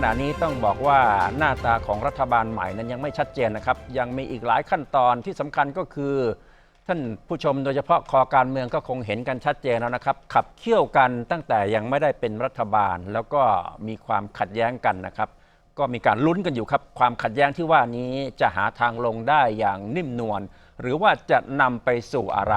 ขณะนี้ต้องบอกว่าหน้าตาของรัฐบาลใหม่นั้นยังไม่ชัดเจนนะครับ ยังมีอีกหลายขั้นตอนที่สำคัญก็คือ ท่านผู้ชมโดยเฉพาะคอการเมืองก็คงเห็นกันชัดเจนแล้วนะครับ ขับเคี่ยวกันตั้งแต่ยังไม่ได้เป็นรัฐบาล แล้วก็มีความขัดแย้งกันนะครับ ก็มีการลุ้นกันอยู่ครับ ความขัดแย้งที่ว่านี้จะหาทางลงได้อย่างนิ่มนวลหรือว่าจะนำไปสู่อะไร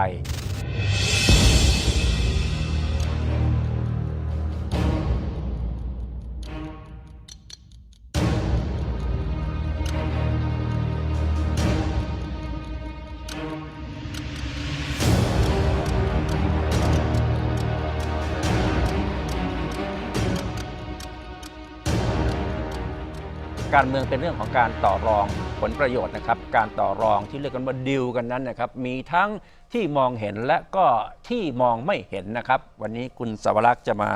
การเมืองเป็นเรื่องของการต่อรองผลประโยชน์นะครับ การต่อรองที่เรียกกันว่าดิวกันนั้นนะครับ มีทั้งที่มองเห็นและก็ที่มองไม่เห็นนะครับ วันนี้คุณสวรักษ์จะมา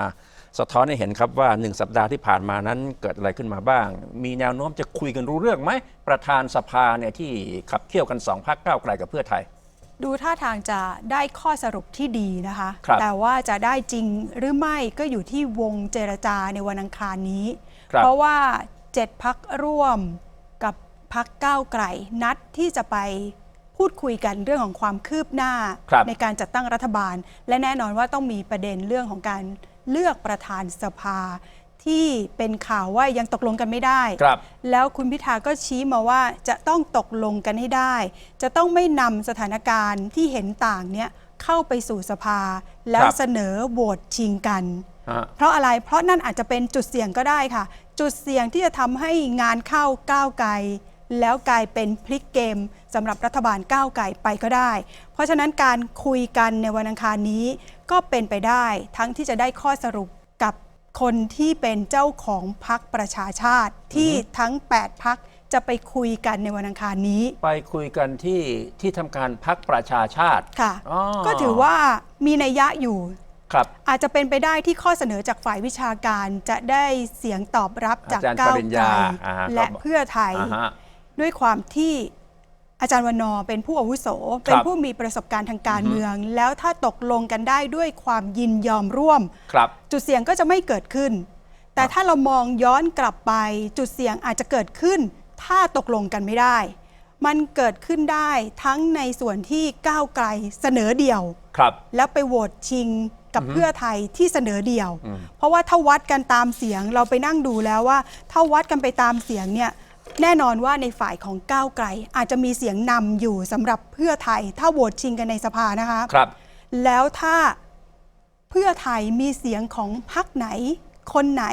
สะท้อนให้เห็นครับว่าหนึ่งสัปดาห์ที่ผ่านมานั้นเกิดอะไรขึ้นมาบ้าง มีแนวโน้มจะคุยกันรู้เรื่องไหม ประธานสภาเนี่ยที่ขับเคี่ยวกันสองพักก้าวไกลกับเพื่อไทย ดูท่าทางจะได้ข้อสรุปที่ดีนะคะ ครับแต่ว่าจะได้จริงหรือไม่ก็อยู่ที่วงเจรจาในวันอังคารนี้ ครับ เพราะว่า เจ็ดพักร่วมกับพักก้าวไกลนัดที่จะไปพูดคุยกันเรื่องของความคืบหน้าครับในการจัดตั้งรัฐบาล และแน่นอนว่าต้องมีประเด็นเรื่องของการเลือกประธานสภา ที่เป็นข่าวว่ายังตกลงกันไม่ได้ครับแล้วคุณพิธาก็ชี้มาว่าจะต้องตกลงกันให้ได้ จะต้องไม่นำสถานการณ์ที่เห็นต่างเนี่ยเข้าไปสู่สภา แล้วครับเสนอโหวตชิงกันฮะ เพราะอะไรเพราะนั่นอาจจะเป็นจุดเสี่ยงก็ได้ค่ะ จุดเสี่ยงที่จะทำให้งานเข้าก้าวไกลแล้วกลายเป็นพลิกเกมสำหรับรัฐบาลก้าวไกลไปก็ได้ เพราะฉะนั้นการคุยกันในวันอังคารนี้ก็เป็นไปได้ ทั้งที่จะได้ข้อสรุปกับคนที่เป็นเจ้าของพักประชาชาติที่ทั้ง 8 พักจะไปคุยกันในวันอังคารนี้ ไปคุยกันที่ที่ทำการพักประชาชาติค่ะอ๋อก็ถือว่ามีนัยยะอยู่ ครับอาจจะเป็นไปได้ที่ข้อเสนอจากฝ่ายวิชาการจะได้เสียงตอบรับจากอาจารย์ก้าวปริญไกลญาอ่าฮะและก็บอกเพื่อไทย อ่าฮะ ด้วยความที่อาจารย์วันนอร์เป็นผู้อาวุโส เป็นผู้มีประสบการณ์ทางการเมือง แล้วถ้าตกลงกันได้ด้วยความยินยอมร่วม ครับ จุดเสี่ยงก็จะไม่เกิดขึ้น แต่ถ้าเรามองย้อนกลับไป จุดเสี่ยงอาจจะเกิดขึ้น ถ้าตกลงกันไม่ได้ มันเกิดขึ้นได้ทั้งในส่วนที่ก้าวไกลเสนอเดี่ยว ครับ แล้วไปโหวตชิง กับเพื่อไทยที่เสนอเดี่ยวอืมเพราะว่าถ้าวัดกันตามเสียงเราไปนั่งดูแล้วว่า ถ้าวัดกันไปตามเสียงเนี่ยแน่นอนว่าในฝ่ายของก้าวไกล อาจจะมีเสียงนำอยู่สำหรับเพื่อไทย ถ้าโหวตชิงกันในสภานะคะครับ แล้วถ้าเพื่อไทยมีเสียงของพักไหน คนไหน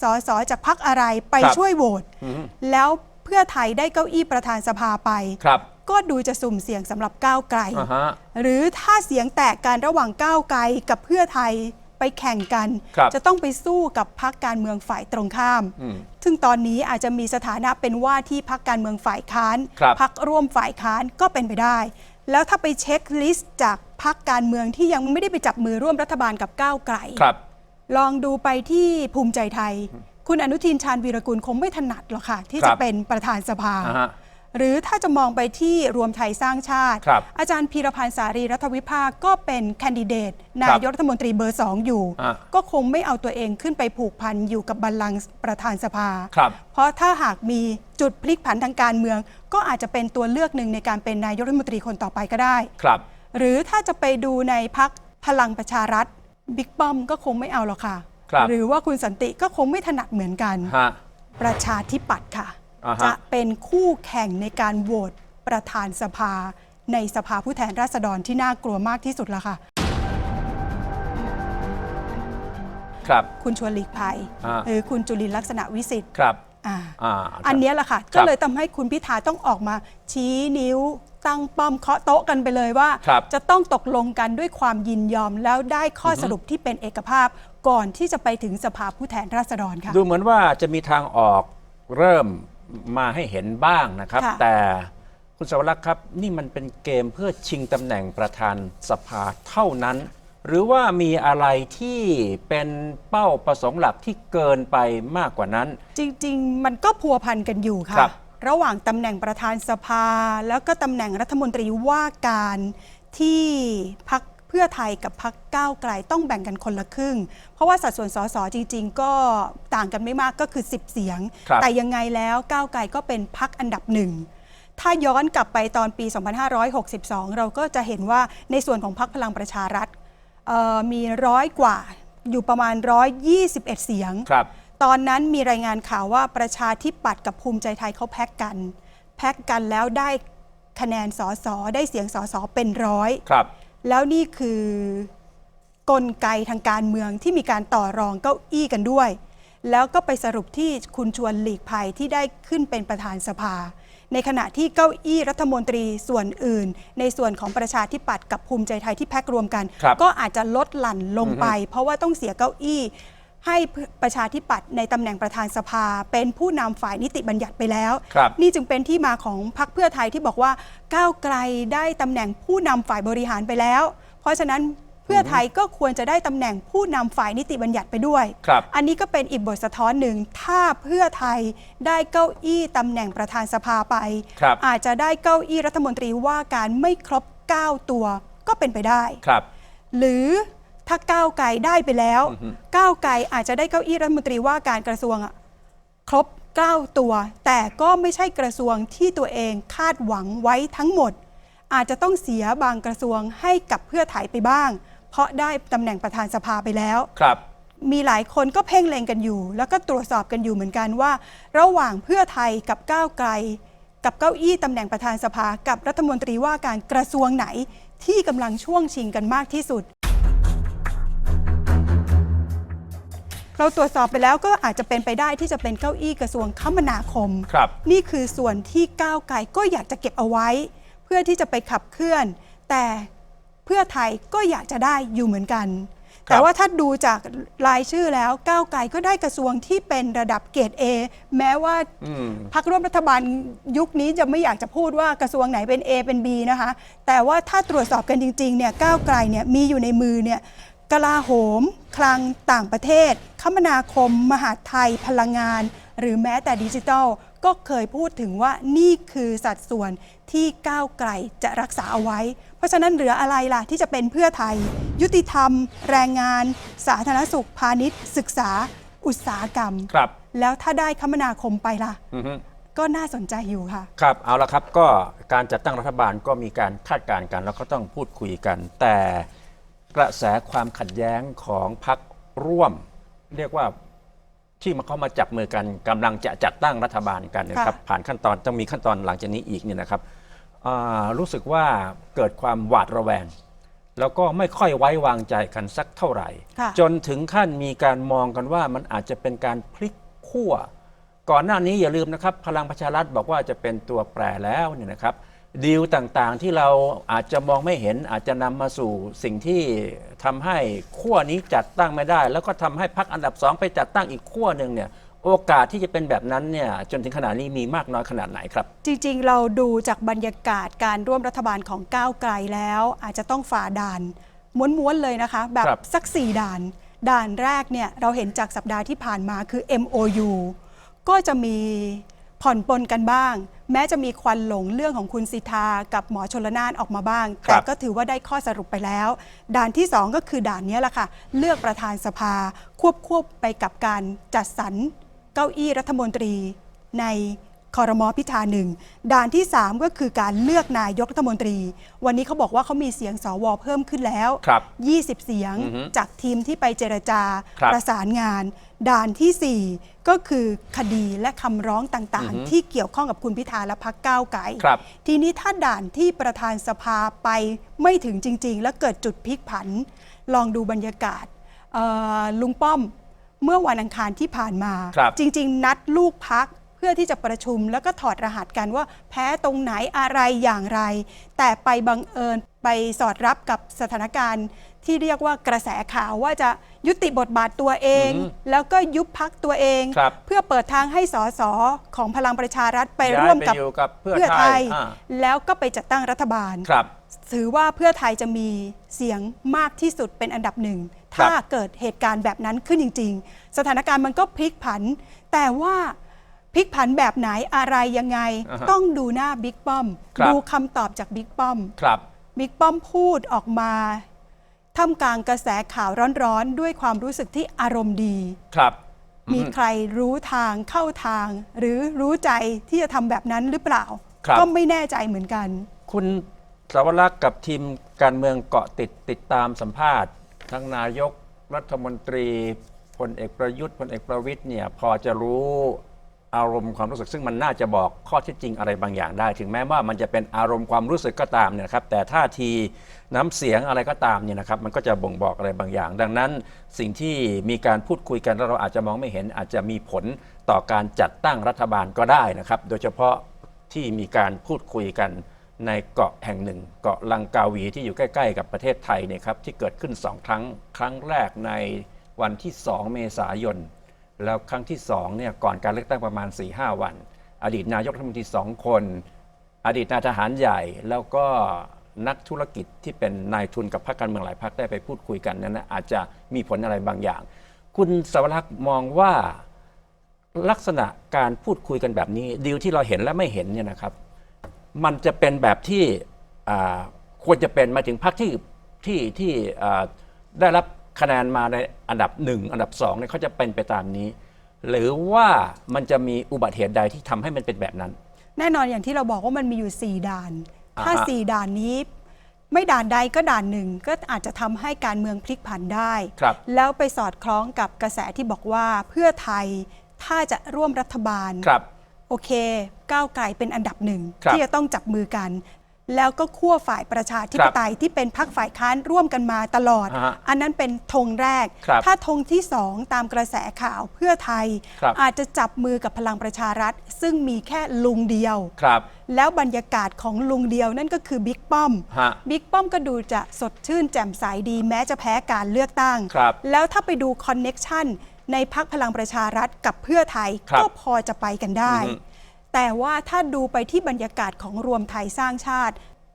สสจากพักอะไรไปครับช่วยโหวตอืมแล้วเพื่อไทยได้เก้าอี้ประธานสภาไปครับก็ดูจะสุ่มเสี่ยงสำหรับก้าวไกล อ่าฮะ หรือถ้าเสียงแตกกันระหว่างก้าวไกลกับเพื่อไทยไปแข่งกัน ครับ จะต้องไปสู้กับพักการเมืองฝ่ายตรงข้าม อืม ซึ่งตอนนี้อาจจะมีสถานะเป็นว่าที่พักการเมืองฝ่ายค้านครับพักร่วมฝ่ายค้านก็เป็นไปได้ แล้วถ้าไปเช็คลิสต์จากพักการเมืองที่ยังไม่ได้ไปจับมือร่วมรัฐบาลกับก้าวไกล ครับ ลองดูไปที่ภูมิใจไทย คุณอนุทินชาญวีรกุลคงไม่ถนัดหรอกค่ะ ที่ครัจะบ เป็นประธานสภา อ่าฮะ หรือถ้าจะมองไปที่รวมไทยสร้างชาติ ครับอาจารย์พีรพันธ์สารีรัฐวิภาคก็เป็นแคนดิเดต นายกรัฐมนตรีเบอร์สองอยู่ อะก็คงไม่เอาตัวเองขึ้นไปผูกพันอยู่กับบัลลังก์ประธานสภา ครับ เพราะถ้าหากมีจุดพลิกผันทางการเมือง ก็อาจจะเป็นตัวเลือกหนึ่งในการเป็นนายกรัฐมนตรีคนต่อไปก็ได้ ครับ หรือถ้าจะไปดูในพักพลังประชารัฐบิ๊กป้อมก็คงไม่เอาหรอกค่ะ ครับ หรือว่าคุณสันติก็คงไม่ถนัดเหมือนกัน ฮะ ประชาธิปัตย์ค่ะ อ่าฮะ จะเป็นคู่แข่งในการโหวตประธานสภา ในสภาผู้แทนราษฎรที่น่ากลัวมากที่สุดแล้วค่ะ ครับ คุณชวนหลีกภัยอ่า หรือคุณจุลินลักษณะวิสิทธิ์ครับ อ่าอ่าอันเนี้ยแหละค่ะครัก็บเลยทำให้คุณพิธาต้องออกมาชี้นิ้วตั้งป้อมเคาะโต๊ะกันไปเลยว่า ครับ จะต้องตกลงกันด้วยความยินยอมแล้วได้ข้อสรุปที่เป็นเอกภาพ ก่อนที่จะไปถึงสภาผู้แทนราษฎรค่ะ ดูเหมือนว่าจะมีทางออกเริ่ม มาให้เห็นบ้างนะครับ ค่ะ แต่คุณสวรักษ์ครับ นี่มันเป็นเกมเพื่อชิงตำแหน่งประธานสภาเท่านั้น หรือว่ามีอะไรที่เป็นเป้าประสงค์หลักที่เกินไปมากกว่านั้น จริง ๆ มันก็พัวพันกันอยู่ครัค่ะบระหว่างตำแหน่งประธานสภา แล้วก็ตำแหน่งรัฐมนตรีว่าการที่พัก เพื่อไทยกับพักก้าวไกลต้องแบ่งกันคนละครึ่ง เพราะว่าสัดส่วนสสจริง ๆ ก็ต่างกันไม่มากก็คือ 10 เสียงครับแต่ยังไงแล้วก้าวไกลก็เป็นพักอันดับหนึ่งถ้าย้อนกลับไปตอนปี 2562 เราก็จะเห็นว่าในส่วนของพรรคพลังประชารัฐเอ่อมีร้อยกว่าอยู่ประมาณ 121 เสียงครับตอนนั้นมีรายงานข่าวว่าประชาธิปัตย์กับภูมิใจไทยเขาแพ็กกัน แพ็กกันแล้วได้คะแนนสอสอได้เสียงสอสอเป็นร้อยครับ แล้วนี่คือกลไกทางการเมืองที่มีการต่อรองเก้าอี้กันด้วย แล้วก็ไปสรุปที่คุณชวนหลีกภัยที่ได้ขึ้นเป็นประธานสภา ในขณะที่เก้าอี้รัฐมนตรีส่วนอื่น ในส่วนของประชาธิปัตย์กับภูมิใจไทยที่แพ็กรวมกันครับก็อาจจะลดหลั่นลงไปอือฮึเพราะว่าต้องเสียเก้าอี้ ให้ประชาธิปัตย์ในตำแหน่งประธานสภา เป็นผู้นำฝ่ายนิติบัญญัติไปแล้วครับนี่จึงเป็นที่มาของพรรคเพื่อไทยที่บอกว่าก้าวไกลได้ตำแหน่งผู้นำฝ่ายบริหารไปแล้ว เพราะฉะนั้นเพื่อไทยก็ควรจะได้ตำแหน่งผู้นำฝ่ายนิติบัญญัติไปด้วยครับอันนี้ก็เป็นอีกบทสะท้อนหนึ่งถ้าเพื่อไทยได้เก้าอี้ตำแหน่งประธานสภาไปครับอาจจะได้เก้าอี้รัฐมนตรีว่าการไม่ครบ 9 ตัวก็เป็นไปได้ครับหรือ ถ้าก้าวไกลได้ไปแล้วอือฮึก้าวไกลอาจจะได้เก้าอี้รัฐมนตรีว่าการกระทรวงอะครบ 9 ตัว แต่ก็ไม่ใช่กระทรวงที่ตัวเองคาดหวังไว้ทั้งหมด อาจจะต้องเสียบางกระทรวงให้กับเพื่อไทยไปบ้าง เพราะได้ตำแหน่งประธานสภาไปแล้วครับ มีหลายคนก็เพ่งเล็งกันอยู่ แล้วก็ตรวจสอบกันอยู่เหมือนกันว่า ระหว่างเพื่อไทยกับก้าวไกล กับเก้าอี้ตำแหน่งประธานสภากับรัฐมนตรีว่าการกระทรวงไหนที่กำลังช่วงชิงกันมากที่สุด เราตรวจสอบไปแล้วก็อาจจะเป็นไปได้ที่จะเป็นเก้าอี้กระทรวงคมนาคม ครับ นี่คือส่วนที่ก้าวไกลก็อยากจะเก็บเอาไว้ เพื่อที่จะไปขับเคลื่อน แต่เพื่อไทยก็อยากจะได้อยู่เหมือนกัน ครับ แต่ว่าถ้าดูจากรายชื่อแล้วก้าวไกลก็ได้กระทรวงที่เป็นระดับเกรด A แม้ว่า อืม พักร่วมรัฐบาลยุคนี้จะไม่อยากจะพูดว่ากระทรวงไหนเป็น A เป็น B นะคะ แต่ว่าถ้าตรวจสอบกันจริงๆเนี่ยก้าวไกลเนี่ยมีอยู่ในมือเนี่ย กลาโหม คลังต่างประเทศ คมนาคม มหาดไทย พลังงาน หรือแม้แต่ดิจิทัล ก็เคยพูดถึงว่านี่คือสัดส่วนที่ก้าวไกลจะรักษาเอาไว้ เพราะฉะนั้นเหลืออะไรล่ะที่จะเป็นเพื่อไทย ยุติธรรม แรงงาน สาธารณสุขพาณิชย์ ศึกษา อุตสาหกรรม ครับ แล้วถ้าได้คมนาคมไปล่ะ อือฮึก็น่าสนใจอยู่ค่ะ ครับ เอาละครับ ก็การจัดตั้งรัฐบาลก็มีการคาดการณ์กัน แล้วก็ต้องพูดคุยกัน แต่ กระแสความขัดแย้งของพรรคร่วม เรียกว่าที่มาเข้ามาจับมือกันกำลังจะจัดตั้งรัฐบาลกันนะครับค่ะผ่านขั้นตอนต้องมีขั้นตอนหลังจากนี้อีกเนี่ยนะครับอ่ารู้สึกว่าเกิดความหวาดระแวง แล้วก็ไม่ค่อยไว้วางใจกันสักเท่าไหร่ ค่ะ จนถึงขั้นมีการมองกันว่ามันอาจจะเป็นการพลิกขั้วก่อนหน้านี้อย่าลืมนะครับ พลังประชารัฐบอกว่าจะเป็นตัวแปรแล้วเนี่ยนะครับ ดีลต่างๆที่เราอาจจะมองไม่เห็นอาจจะนำมาสู่สิ่งที่ทำให้ขั้วนี้จัดตั้งไม่ได้ แล้วก็ทำให้พรรคอันดับสองไปจัดตั้งอีกขั้วหนึ่งเนี่ยโอกาสที่จะเป็นแบบนั้นเนี่ยจนถึงขนาดนี้มีมากน้อยขนาดไหนครับ จริงๆ เราดูจากบรรยากาศการร่วมรัฐบาลของก้าวไกลแล้ว อาจจะต้องฝ่าด่านม้วนๆเลยนะคะ แบบครับ สัก 4 ด่าน ด่านแรกเนี่ยเราเห็นจากสัปดาห์ที่ผ่านมาคือ MOU ก็จะมี ผ่อนปลนกันบ้าง แม้จะมีควันหลงเรื่องของคุณสิทธากับหมอชลนานออกมาบ้างครับแต่ก็ถือว่าได้ข้อสรุปไปแล้ว ด่านที่ 2 ก็คือด่านเนี้ยแหละค่ะ เลือกประธานสภาควบควบไปกับการจัดสรรเก้าอี้รัฐมนตรีใน คอรมอพิธาหนึ่งด่านที่ 3 ก็คือการเลือกนายกรัฐมนตรี วันนี้เขาบอกว่าเขามีเสียงสวเพิ่มขึ้นแล้วครับ20 เสียงอือฮึจากทีมที่ไปเจรจาครับประสานงาน ด่านทีสี่ 4 ก็คือคดีและคำร้องต่างอือฮึๆที่เกี่ยวข้องกับคุณพิธาและพักก้าวไกลครับทีนี้ถ้าด่านที่ประธานสภาไปไม่ถึงจริง ๆ แล้วเกิดจุดพลิกผัน ลองดูบรรยากาศเอ่อลุงป้อมเมื่อวันอังคารที่ผ่านมาครับจริง ๆ นัดลูกพักเพื่อที่จะประชุมแล้วก็ถอดรหัสกันว่าแพ้ตรงไหนอะไรอย่างไร แต่ไปบังเอิญไปสอดรับกับสถานการณ์ที่เรียกว่ากระแสข่าวว่าจะยุติบทบาทตัวเองอืมแล้วก็ยุบพักตัวเองครับเพื่อเปิดทางให้สสของพลังประชารัฐไปย้ายร่วมไปกับอยู่กับเพื่อเพื่อไทไทยยอ่าแล้วก็ไปจัดตั้งรัฐบาลครับถือว่าเพื่อไทยจะมีเสียงมากที่สุดเป็นอันดับหนึ่งครับถ้าเกิดเหตุการณ์แบบนั้นขึ้นจริง ๆ สถานการณ์มันก็พลิกผัน แต่ว่า พลิกผันแบบไหนอะไรยังไง อ่าฮะต้องดูหน้าบิ๊กป้อม ครับ ดูคำตอบจากบิ๊กป้อม ครับ บิ๊กป้อมพูดออกมาท่ามกลางกระแสข่าวร้อนๆ ด้วยความรู้สึกที่อารมณ์ดี ครับมีใครรู้ทางเข้าทาง หรือรู้ใจที่จะทำแบบนั้นหรือเปล่า ครับ ก็ไม่แน่ใจเหมือนกัน คุณสาวรักษ์กับทีมการเมืองเกาะติดติดตามสัมภาษณ์ ทั้งนายกรัฐมนตรีพลเอกประยุทธ์พลเอกประวิทย์เนี่ยพอจะรู้ อารมณ์ความรู้สึก ซึ่งมันน่าจะบอกข้อเท็จจริงอะไรบางอย่างได้ ถึงแม้ว่ามันจะเป็นอารมณ์ความรู้สึกก็ตามเนี่ยครับแต่ท่าทีน้ำเสียงอะไรก็ตามเนี่ยนะครับมันก็จะบ่งบอกอะไรบางอย่าง ดังนั้นสิ่งที่มีการพูดคุยกันแล้วเราอาจจะมองไม่เห็น อาจจะมีผลต่อการจัดตั้งรัฐบาลก็ได้นะครับโดยเฉพาะที่มีการพูดคุยกันในเกาะแห่งหนึ่ง เกาะลังกาวีที่อยู่ใกล้ ๆ กับประเทศไทยเนี่ยครับที่เกิดขึ้น2ครั้งครั้งแรกในวันที่ 2 เมษายน แล้วครั้งที่2เนี่ยก่อนการเลือกตั้งประมาณ4-5วัน อดีตนายกรัฐมนตรีสองคน อดีตนายทหารใหญ่แล้วก็นักธุรกิจที่เป็นนายทุนกับพรรคการเมืองหลายพรรคได้ไปพูดคุยกันนั้นนะอาจจะมีผลอะไรบางอย่าง คุณสวรักษ์มองว่าลักษณะการพูดคุยกันแบบนี้ดีลที่เราเห็นและไม่เห็นเนี่ยนะครับ มันจะเป็นแบบที่ควรจะเป็นมาถึงพรรคที่ที่ที่ได้รับ คะแนนมาในอันดับหนึ่งอันดับสองเนี่ยเขาจะเป็นไปตามนี้ หรือว่ามันจะมีอุบัติเหตุใดที่ทำให้มันเป็นแบบนั้น แน่นอนอย่างที่เราบอกว่ามันมีอยู่ 4 ด่านอ่าฮะถ้า4ด่านนี้ ไม่ด่านใดก็ด่านหนึ่ง ก็อาจจะทำให้การเมืองพลิกผันได้ ครับ แล้วไปสอดคล้องกับกระแสที่บอกว่าเพื่อไทยถ้าจะร่วมรัฐบาล ครับ โอเค ก้าวไกลเป็นอันดับหนึ่ง ครับที่จะต้องจับมือกัน แล้วก็ขั้วฝ่ายประชาธิปไตยที่เป็นพรรคฝ่ายค้านร่วมกันมาตลอด ฮะอันนั้นเป็นธงแรก ครับถ้าธงที่สองตามกระแสข่าวเพื่อไทย ครับ อาจจะจับมือกับพลังประชารัฐ ซึ่งมีแค่ลุงเดียว ครับ แล้วบรรยากาศของลุงเดียวนั่นก็คือบิ๊กป้อม ฮะบิ๊กป้อมก็ดูจะสดชื่นแจ่มใสดีแม้จะแพ้การเลือกตั้ง ครับแล้วถ้าไปดูคอนเน็กชันในพักพลังประชารัฐกับเพื่อไทย ครับก็พอจะไปกันได้ อือฮึ แต่ว่าถ้าดูไปที่บรรยากาศของรวมไทยสร้างชาติ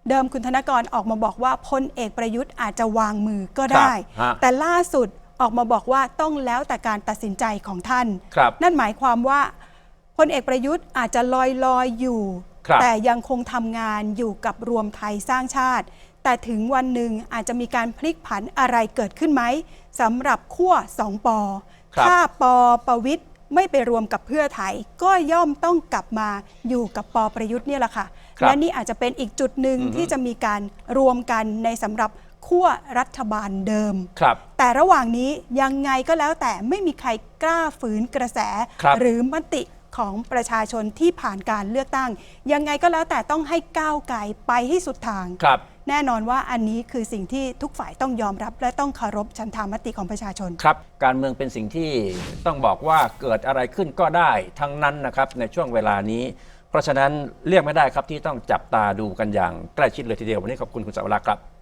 เดิมคุณธนกรออกมาบอกว่าพลเอกประยุทธ์อาจจะวางมือก็ได้ฮะ แต่ล่าสุดออกมาบอกว่าต้องแล้วแต่การตัดสินใจของท่าน ครับ นั่นหมายความว่าพลเอกประยุทธ์อาจจะลอยลอยๆอยู่ ครับ แต่ยังคงทำงานอยู่กับรวมไทยสร้างชาติ แต่ถึงวันหนึ่งอาจจะมีการพลิกผันอะไรเกิดขึ้นไหมสำหรับขั้วสองปอ ครับถ้าปอประวิทย์ ไม่ไปรวมกับเพื่อไทย ก็ย่อมต้องกลับมาอยู่กับปอประยุทธ์เนี่ยแหละค่ะครับและนี่อาจจะเป็นอีกจุดหนึ่งอือฮึที่จะมีการรวมกันในสำหรับขั้วรัฐบาลเดิมครับแต่ระหว่างนี้ยังไงก็แล้วแต่ไม่มีใครกล้าฝืนกระแสครับหรือมติของประชาชนที่ผ่านการเลือกตั้ง ยังไงก็แล้วแต่ต้องให้ก้าวไกลไปให้สุดทางครับ แน่นอนว่าอันนี้คือสิ่งที่ทุกฝ่ายต้องยอมรับ และต้องเคารพชันธามติของประชาชน ครับ การเมืองเป็นสิ่งที่ต้องบอกว่าเกิดอะไรขึ้นก็ได้ทั้งนั้นนะครับในช่วงเวลานี้ เพราะฉะนั้นเรียกไม่ได้ครับที่ต้องจับตาดูกันอย่างใกล้ชิดเลยทีเดียววันนี้ขอบคุณคุณสาวรักษ์ครับ